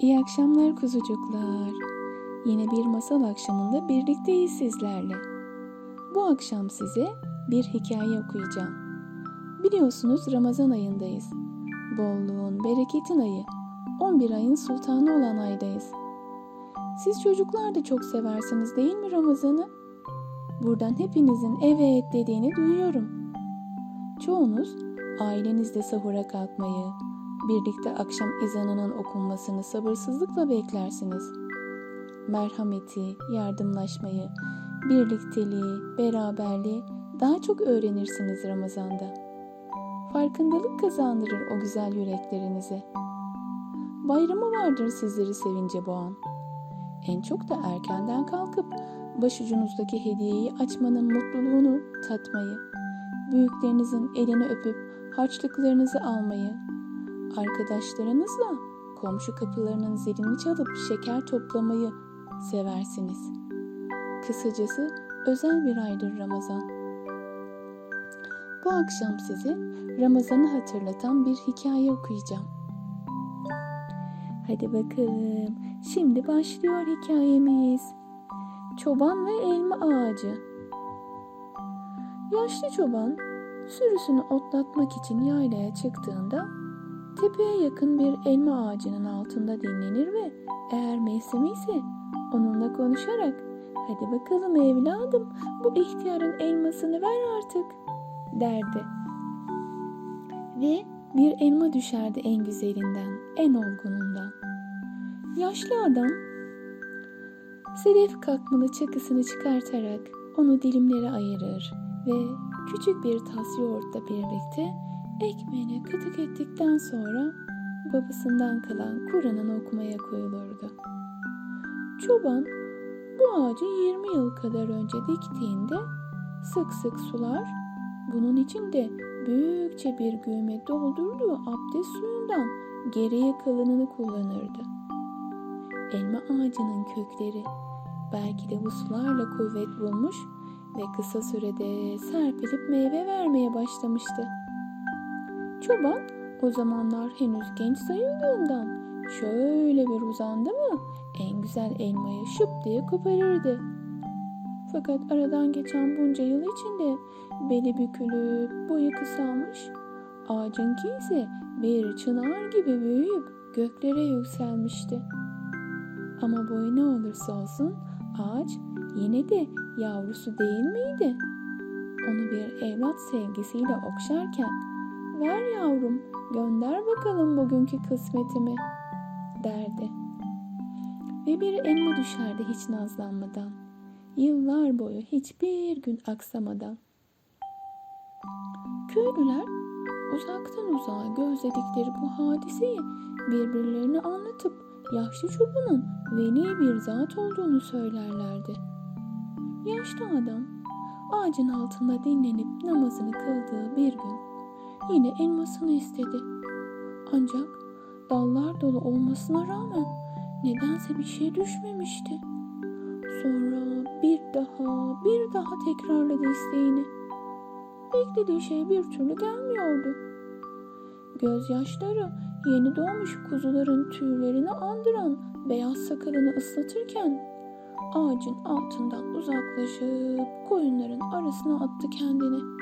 İyi akşamlar kuzucuklar. Yine bir masal akşamında birlikteyiz sizlerle. Bu akşam size bir hikaye okuyacağım. Biliyorsunuz Ramazan ayındayız. Bolluğun, bereketin ayı. 11 ayın sultanı olan aydayız. Siz çocuklar da çok seversiniz değil mi Ramazan'ı? Buradan hepinizin evet dediğini duyuyorum. Çoğunuz ailenizle sahura kalkmayı, birlikte akşam ezanının okunmasını sabırsızlıkla beklersiniz. Merhameti, yardımlaşmayı, birlikteliği, beraberliği daha çok öğrenirsiniz Ramazan'da. Farkındalık kazandırır o güzel yüreklerinize. Bayramı vardır sizleri sevince boğan. En çok da erkenden kalkıp başucunuzdaki hediyeyi açmanın mutluluğunu tatmayı, büyüklerinizin elini öpüp harçlıklarınızı almayı, arkadaşlarınızla komşu kapılarının zilini çalıp şeker toplamayı seversiniz. Kısacası özel bir aydır Ramazan. Bu akşam size Ramazan'ı hatırlatan bir hikaye okuyacağım. Hadi bakalım. Şimdi başlıyor hikayemiz. Çoban ve elma ağacı. Yaşlı çoban sürüsünü otlatmak için yaylaya çıktığında tepeye yakın bir elma ağacının altında dinlenir ve eğer mevsimi ise onunla konuşarak hadi bakalım evladım bu ihtiyarın elmasını ver artık derdi. Ve bir elma düşerdi en güzelinden, en olgunundan. Yaşlı adam sedef kakmalı çakısını çıkartarak onu dilimlere ayırır ve küçük bir tas yoğurtla birlikte ekmeğine kıtık ettikten sonra babasından kalan Kur'an'ın okumaya koyulurdu. Çoban bu ağacı 20 yıl kadar önce diktiğinde sık sık sular, bunun için de büyükçe bir güğüme doldurduğu abdest suyundan geriye kalanını kullanırdı. Elma ağacının kökleri belki de bu sularla kuvvet bulmuş ve kısa sürede serpilip meyve vermeye başlamıştı. Çoban o zamanlar henüz genç sayıldığından şöyle bir uzandı mı en güzel elmayı şıp diye koparırdı. Fakat aradan geçen bunca yıl içinde beli bükülüp boyu kısalmış, ağacınki ise bir çınar gibi büyüyüp göklere yükselmişti. Ama boyu ne olursa olsun ağaç yine de yavrusu değil miydi? Onu bir evlat sevgisiyle okşarken ver yavrum gönder bakalım bugünkü kısmetimi derdi. Ve bir elma düşerdi hiç nazlanmadan. Yıllar boyu hiçbir gün aksamadan. Köylüler uzaktan uzağa gözledikleri bu hadiseyi birbirlerine anlatıp yaşlı çobanın veli bir zat olduğunu söylerlerdi. Yaşlı adam ağacın altında dinlenip namazını kıldığı bir gün yine elmasını istedi. Ancak dallar dolu olmasına rağmen nedense bir şey düşmemişti. Sonra bir daha, bir daha tekrarladı isteğini. Beklediği şey bir türlü gelmiyordu. Gözyaşları yeni doğmuş kuzuların tüylerini andıran beyaz sakalını ıslatırken ağacın altından uzaklaşıp koyunların arasına attı kendini.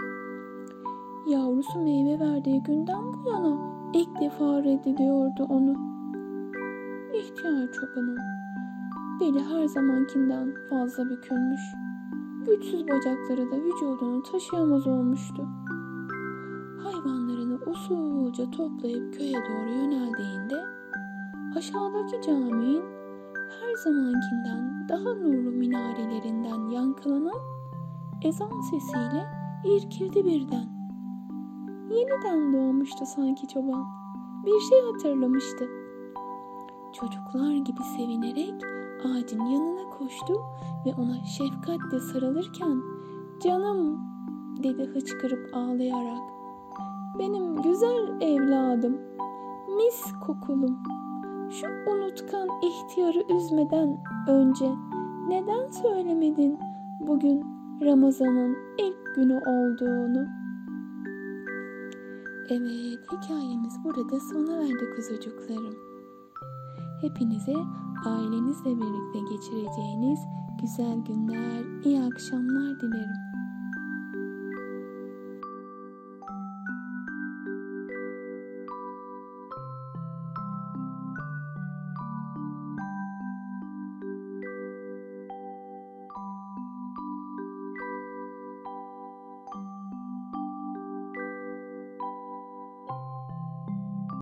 Yavrusu meyve verdiği günden bu yana ilk defa reddediyordu onu. İhtiyar çobanın beli her zamankinden fazla bükülmüş. Güçsüz bacakları da vücudunu taşıyamaz olmuştu. Hayvanlarını usulca toplayıp köye doğru yöneldiğinde aşağıdaki caminin her zamankinden daha nurlu minarelerinden yankılanan ezan sesiyle irkildi birden. Yeniden doğmuştu sanki çoban. Bir şey hatırlamıştı. Çocuklar gibi sevinerek ağacın yanına koştu ve ona şefkatle sarılırken "Canım!" dedi hıçkırıp ağlayarak. "Benim güzel evladım, mis kokulum. Şu unutkan ihtiyarı üzmeden önce neden söylemedin bugün Ramazan'ın ilk günü olduğunu?" Evet, hikayemiz burada sona erdi kuzucuklarım. hepinize ailenizle birlikte geçireceğiniz güzel günler, iyi akşamlar dilerim.